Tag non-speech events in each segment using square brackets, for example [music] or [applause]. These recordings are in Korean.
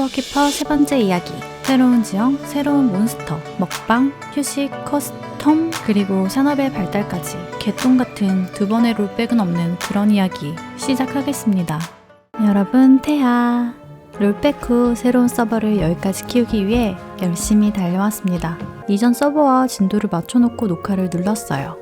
코어키퍼 세 번째 이야기. 새로운 지형, 새로운 몬스터, 먹방, 휴식, 커스텀, 그리고 산업의 발달까지 개똥 같은 두 번의 롤백은 없는 그런 이야기 시작하겠습니다. 여러분, 태하. 롤백 후 새로운 서버를 여기까지 키우기 위해 열심히 달려왔습니다. 이전 서버와 진도를 맞춰놓고 녹화를 눌렀어요.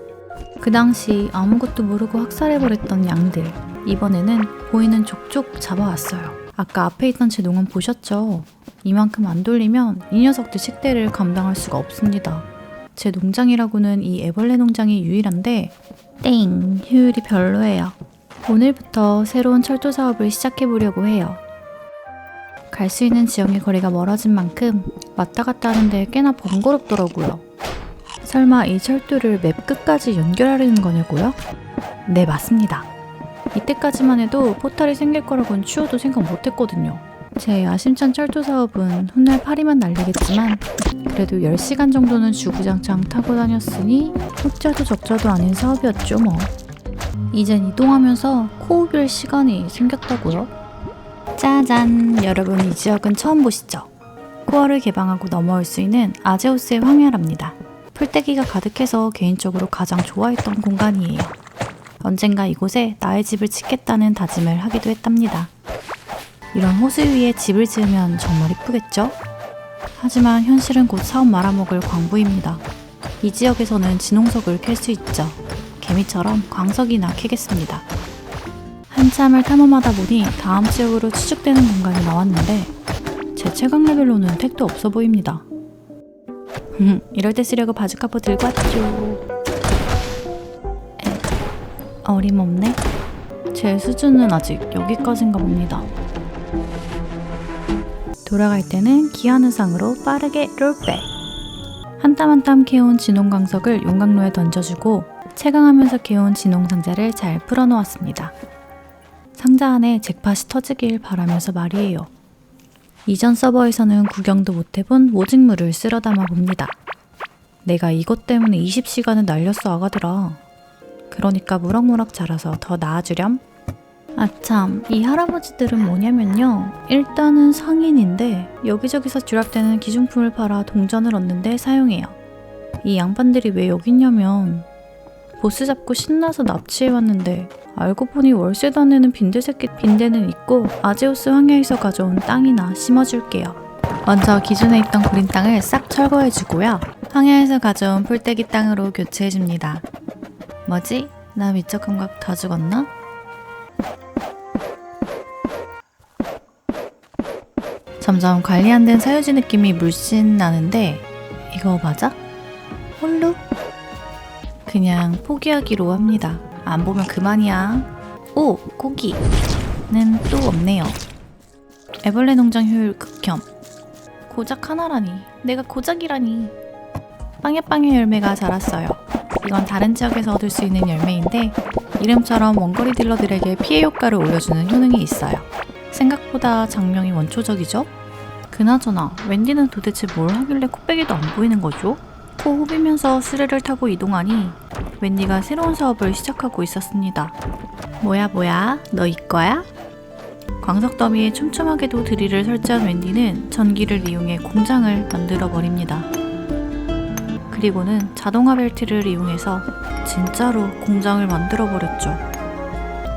그 당시 아무것도 모르고 학살해버렸던 양들. 이번에는 보이는 족족 잡아왔어요. 아까 앞에 있던 제 농원 보셨죠? 이만큼 안 돌리면 이 녀석들 식대를 감당할 수가 없습니다. 제 농장이라고는 이 애벌레 농장이 유일한데 땡 효율이 별로예요. 오늘부터 새로운 철도 사업을 시작해 보려고 해요. 갈 수 있는 지형의 거리가 멀어진 만큼 왔다 갔다 하는데 꽤나 번거롭더라고요. 설마 이 철도를 맵 끝까지 연결하려는 거냐고요? 네, 맞습니다. 이때까지만 해도 포탈이 생길 거라고는 추워도 생각 못 했거든요. 제 야심찬 철도 사업은 훗날 파리만 날리겠지만 그래도 10시간 정도는 주구장창 타고 다녔으니 흑자도 적자도 아닌 사업이었죠 뭐. 이젠 이동하면서 코업일 시간이 생겼다고요? 짜잔! 여러분 이 지역은 처음 보시죠? 코어를 개방하고 넘어올 수 있는 아제우스의 황야랍니다. 풀떼기가 가득해서 개인적으로 가장 좋아했던 공간이에요. 언젠가 이곳에 나의 집을 짓겠다는 다짐을 하기도 했답니다. 이런 호수 위에 집을 지으면 정말 이쁘겠죠? 하지만 현실은 곧 사업 말아먹을 광부입니다. 이 지역에서는 진홍석을 캘 수 있죠. 개미처럼 광석이나 캐겠습니다. 한참을 탐험하다 보니 다음 지역으로 추측되는 공간이 나왔는데 제 최강 레벨로는 택도 없어 보입니다. 음, 이럴 때 쓰려고 바주카포 들고 왔죠. 에, 어림없네. 제 수준은 아직 여기까지인가 봅니다. 돌아갈 때는 기한의상으로 빠르게 롤백. 한땀 한땀 캐온 진홍 광석을 용광로에 던져주고 채광하면서 캐온 진홍 상자를 잘 풀어놓았습니다. 상자 안에 잭팟이 터지길 바라면서 말이에요. 이전 서버에서는 구경도 못 해본 모직물을 쓸어 담아 봅니다. 내가 이것 때문에 20시간을 날렸어 아가들아. 그러니까 무럭무럭 자라서 더 나아주렴. 아참, 이 할아버지들은 뭐냐면요. 일단은 상인인데 여기저기서 듀락되는 기중품을 팔아 동전을 얻는데 사용해요. 이 양반들이 왜 여기 있냐면 보스 잡고 신나서 납치해왔는데 알고 보니 월세도 안 내는 빈대 새끼 빈대는 있고 아제우스 황야에서 가져온 땅이나 심어줄게요. 먼저 기존에 있던 구린 땅을 싹 철거해주고요. 황야에서 가져온 풀떼기 땅으로 교체해줍니다. 뭐지? 나 미적 감각 다 죽었나? 점점 관리 안 된 사유지 느낌이 물씬 나는데 이거 맞아? 홀루? 그냥 포기하기로 합니다. 안 보면 그만이야. 오! 고기는 또 없네요. 애벌레 농장 효율 극혐. 고작 하나라니. 내가 고작이라니. 빵야빵야 열매가 자랐어요. 이건 다른 지역에서 얻을 수 있는 열매인데 이름처럼 원거리 딜러들에게 피해 효과를 올려주는 효능이 있어요. 생각보다 장명이 원초적이죠? 그나저나 웬디는 도대체 뭘 하길래 코빼기도 안 보이는 거죠? 코 후비면서 스르를 타고 이동하니 웬디가 새로운 사업을 시작하고 있었습니다. 뭐야 뭐야 너 이거야? 광석 더미에 촘촘하게도 드릴을 설치한 웬디는 전기를 이용해 공장을 만들어 버립니다. 그리고는 자동화 벨트를 이용해서 진짜로 공장을 만들어 버렸죠.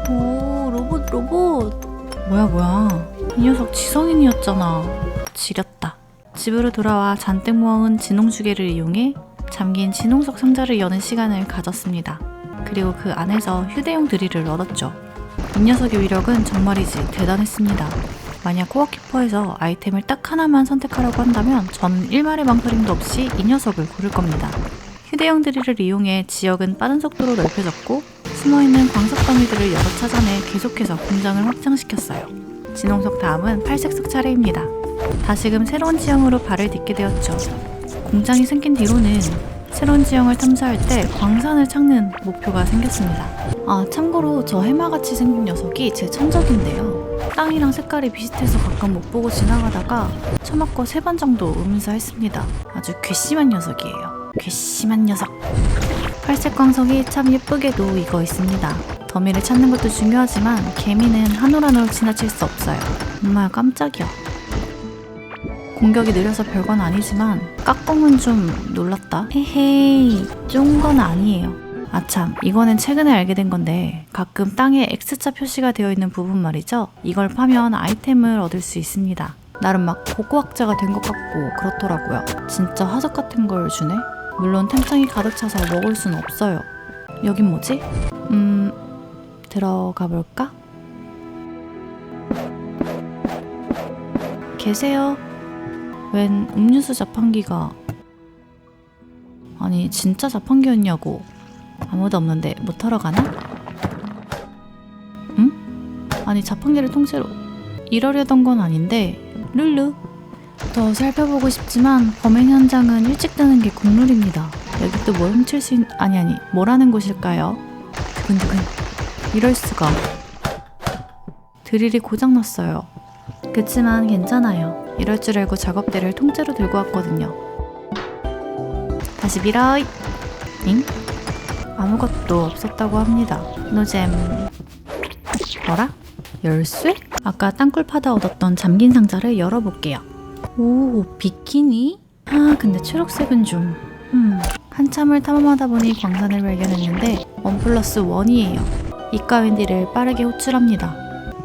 오 로봇 로봇 뭐야 뭐야 이 녀석 지성인이었잖아. 지렸다. 집으로 돌아와 잔뜩 모아온 진홍주개를 이용해 잠긴 진홍석 상자를 여는 시간을 가졌습니다. 그리고 그 안에서 휴대용 드릴을 얻었죠. 이 녀석의 위력은 정말이지 대단했습니다. 만약 코어키퍼에서 아이템을 딱 하나만 선택하라고 한다면 저는 일말의 망설임도 없이 이 녀석을 고를 겁니다. 휴대용 드릴을 이용해 지역은 빠른 속도로 넓혀졌고 숨어있는 광석 더미들을 여러 찾아내 계속해서 공장을 확장시켰어요. 진홍석 다음은 팔색석 차례입니다. 다시금 새로운 지형으로 발을 딛게 되었죠. 공장이 생긴 뒤로는 새로운 지형을 탐사할 때 광산을 찾는 목표가 생겼습니다. 아, 참고로 저 해마같이 생긴 녀석이 제 천적인데요. 땅이랑 색깔이 비슷해서 가끔 못 보고 지나가다가 처맞고 세 번 정도 음사했습니다. 아주 괘씸한 녀석이에요. 괘씸한 녀석. 팔색 광석이 참 예쁘게도 이거 있습니다. 더미를 찾는 것도 중요하지만 개미는 한올한올 지나칠 수 없어요. 정말 깜짝이야. 공격이 느려서 별건 아니지만 깍공은 좀 놀랐다. 헤헤이, 쫀 건 아니에요. 아참, 이거는 최근에 알게 된 건데 가끔 땅에 X자 표시가 되어 있는 부분 말이죠. 이걸 파면 아이템을 얻을 수 있습니다. 나름 막 고고학자가 된 것 같고 그렇더라고요. 진짜 화석 같은 걸 주네? 물론 템창이 가득 차서 먹을 순 없어요. 여긴 뭐지? 음, 들어가 볼까? 계세요? 웬 음료수 자판기가 아니 진짜 자판기였냐고 아무도 없는데 못 타러 가나? 응? 아니 자판기를 통째로 이러려던 건 아닌데 룰루 더 살펴보고 싶지만 범행 현장은 일찍 뜨는 게 국룰입니다 여기 또 뭘 훔칠 수 있... 아니 아니 뭐라는 곳일까요? 두근두근 이럴 수가 드릴이 고장났어요 그치만 괜찮아요 이럴 줄 알고 작업대를 통째로 들고 왔거든요 다시 밀어 잉? 아무것도 없었다고 합니다. 노잼 뭐라? 열쇠? 아까 땅굴 파다 얻었던 잠긴 상자를 열어볼게요. 오 비키니? 아 근데 초록색은 좀 음, 한참을 탐험하다 보니 광산을 발견했는데 원 플러스 원이에요. 이과 웬디를 빠르게 호출합니다.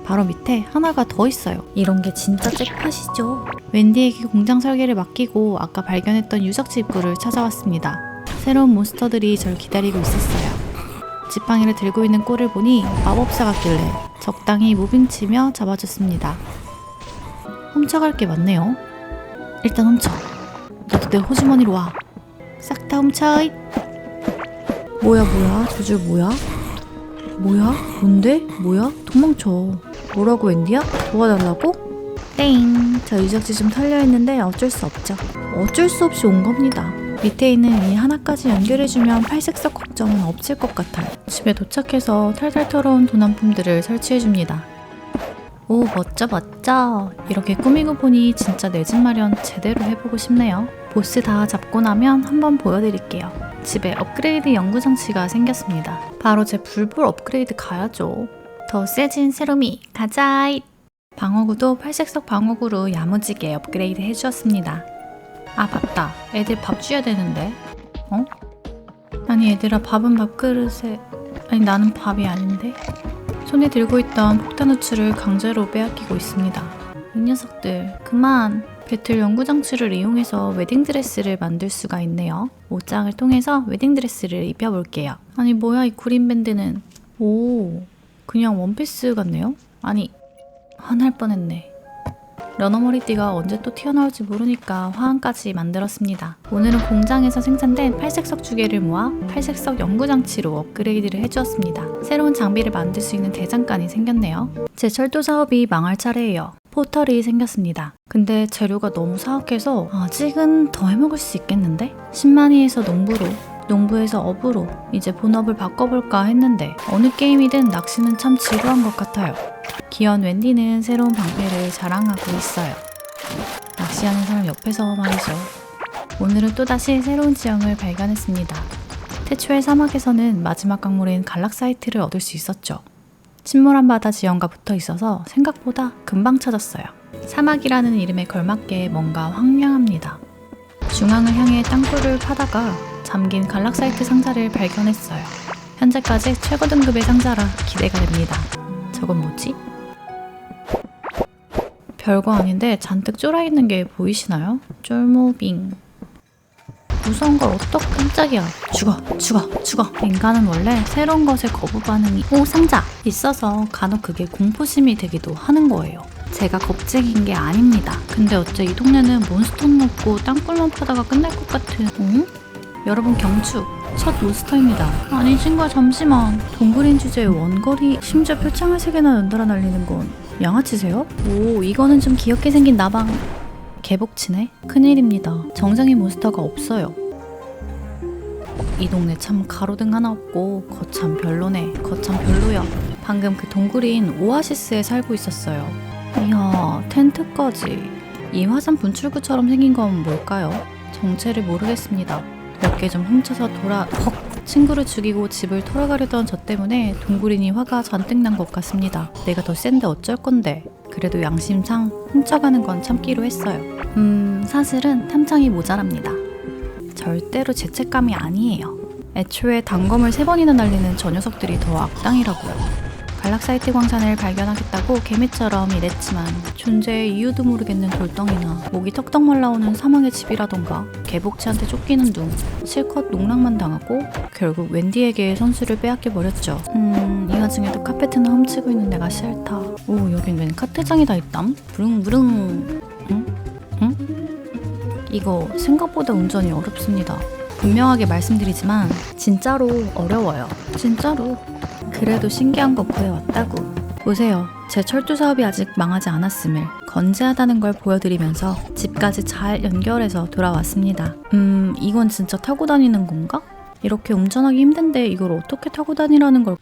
바로 밑에 하나가 더 있어요. 이런 게 진짜 잭팟이죠? 웬디에게 공장 설계를 맡기고 아까 발견했던 유적지 입구를 찾아왔습니다 새로운 몬스터들이 절 기다리고 있었어요. 지팡이를 들고 있는 꼴을 보니 마법사 같길래 적당히 무빙치며 잡아줬습니다. 훔쳐갈 게 많네요. 일단 훔쳐. 너도 내 호주머니로 와. 싹 다 훔쳐 잇 뭐야 뭐야? 저줄 뭐야? 뭐야? 뭔데? 뭐야? 도망쳐. 뭐라고 웬디야? 도와달라고? 땡. 저 유적지 좀 털려 있는데 어쩔 수 없죠. 어쩔 수 없이 온 겁니다 밑에 있는 이 하나까지 연결해주면 팔색석 걱정은 없을 것 같아요. 집에 도착해서 탈탈 털어온 도난품들을 설치해줍니다. 오 멋져 멋져. 이렇게 꾸미고 보니 진짜 내 집 마련 제대로 해보고 싶네요. 보스 다 잡고 나면 한번 보여드릴게요. 집에 업그레이드 연구 장치가 생겼습니다. 바로 제 불불 업그레이드 가야죠. 더 세진 세로미 가자이! 방어구도 팔색석 방어구로 야무지게 업그레이드 해주었습니다 아 맞다 애들 밥 줘야 되는데 어? 아니 얘들아 밥은 밥그릇에 아니 나는 밥이 아닌데 손에 들고 있던 폭탄 우추를 강제로 빼앗기고 있습니다. 이 녀석들 그만 배틀 연구 장치를 이용해서 웨딩드레스를 만들 수가 있네요. 옷장을 통해서 웨딩드레스를 입혀볼게요. 아니 뭐야 이 구린 밴드는 오 그냥 원피스 같네요. 아니 화날 뻔했네. 러너 머리띠가 언제 또 튀어나올지 모르니까 화환까지 만들었습니다. 오늘은 공장에서 생산된 팔색석 주개를 모아 팔색석 연구장치로 업그레이드를 해주었습니다. 새로운 장비를 만들 수 있는 대장간이 생겼네요. 제 철도 사업이 망할 차례예요. 포털이 생겼습니다. 근데 재료가 너무 사악해서 아직은 더 해먹을 수 있겠는데? 10만이에서 농부로 농부에서 업으로 이제 본업을 바꿔볼까 했는데 어느 게임이든 낚시는 참 지루한 것 같아요. 귀여운 웬디는 새로운 방패를 자랑하고 있어요. 낚시하는 사람 옆에서 말이죠. 오늘은 또다시 새로운 지형을 발견했습니다. 태초의 사막에서는 마지막 강물인 갈락사이트를 얻을 수 있었죠. 침몰한 바다 지형과 붙어 있어서 생각보다 금방 찾았어요. 사막이라는 이름에 걸맞게 뭔가 황량합니다. 중앙을 향해 땅굴을 파다가 잠긴 갈락사이트 상자를 발견했어요. 현재까지 최고 등급의 상자라 기대가 됩니다. 저건 뭐지? 별거 아닌데 잔뜩 쫄아 있는 게 보이시나요? 쫄모빙. 무서운 걸 어떡 깜짝이야. 죽어, 죽어, 죽어. 인간은 원래 새로운 것에 거부 반응이 오 상자 있어서 간혹 그게 공포심이 되기도 하는 거예요. 제가 겁쟁인 게 아닙니다. 근데 어째 이 동네는 몬스터는 없고 땅굴만 파다가 끝날 것 같은. 응? 여러분 경축 첫 몬스터입니다. 아니 친구야 잠시만. 동굴인 주제에 원거리 심지어 표창을 세 개나 연달아 날리는 건 양아치세요? 오 이거는 좀 귀엽게 생긴 나방. 개복치네? 큰일입니다. 정상의 몬스터가 없어요. 이 동네 참 가로등 하나 없고 거참 별로네. 거참 별로야. 방금 그 동굴인 오아시스에 살고 있었어요. 이야 텐트까지. 이 화산 분출구처럼 생긴 건 뭘까요? 정체를 모르겠습니다. 몇 개 좀 훔쳐서 돌아 헉 친구를 죽이고 집을 털어가려던 저 때문에 동굴이니 화가 잔뜩 난 것 같습니다. 내가 더 센데 어쩔 건데. 그래도 양심상 훔쳐가는 건 참기로 했어요. 음, 사실은 탐정이 모자랍니다. 절대로 죄책감이 아니에요. 애초에 단검을 세 번이나 날리는 저 녀석들이 더 악당이라고요. 갈락사이트 광산을 발견하겠다고 개미처럼 일했지만 존재의 이유도 모르겠는 돌덩이나 목이 턱턱 말라오는 사망의 집이라던가 개복치한테 쫓기는 둥 실컷 농락만 당하고 결국 웬디에게 선수를 빼앗겨 버렸죠. 음, 이 와중에도 카페트나 훔치고 있는 내가 싫다. 오, 여긴 웬 카트장이 다 있담? 부릉부릉. 응? 응? 이거 생각보다 운전이 어렵습니다. 분명하게 말씀드리지만 진짜로 어려워요. 진짜로. 그래도 신기한 거 구해왔다고. 보세요. 제 철도 사업이 아직 망하지 않았음을 건재하다는 걸 보여드리면서 집까지 잘 연결해서 돌아왔습니다. 음, 이건 진짜 타고 다니는 건가? 이렇게 운전하기 힘든데 이걸 어떻게 타고 다니라는 걸.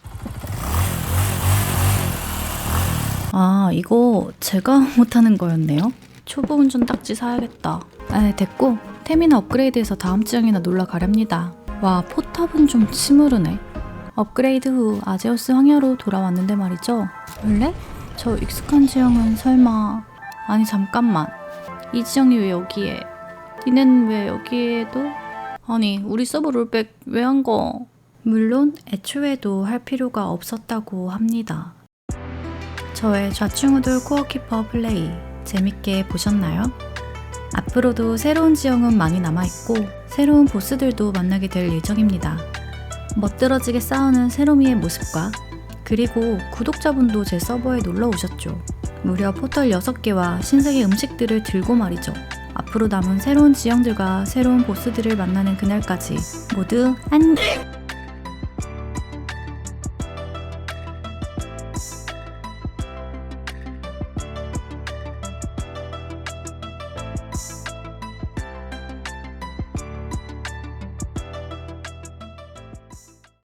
아, 이거 제가 [laughs] 못하는 거였네요. 초보 운전 딱지 사야겠다. 아, 됐고. 템이나 업그레이드해서 다음 지형이나 놀러 가렵니다. 와, 포탑은 좀 치무르네. 업그레이드 후 아제우스 황야로 돌아왔는데 말이죠. 원래? 저 익숙한 지형은 설마... 아니 잠깐만. 이 지형이 왜 여기에? 니넨 왜 여기에도? 아니 우리 서브 롤백 왜 한 거? 물론 애초에도 할 필요가 없었다고 합니다. 저의 좌충우돌 코어키퍼 플레이 재밌게 보셨나요? 앞으로도 새로운 지형은 많이 남아있고 새로운 보스들도 만나게 될 예정입니다. 멋들어지게 싸우는 세로미의 모습과 그리고 구독자분도 제 서버에 놀러 오셨죠. 무려 포털 6개와 신세계 음식들을 들고 말이죠. 앞으로 남은 새로운 지형들과 새로운 보스들을 만나는 그날까지 모두 안녕!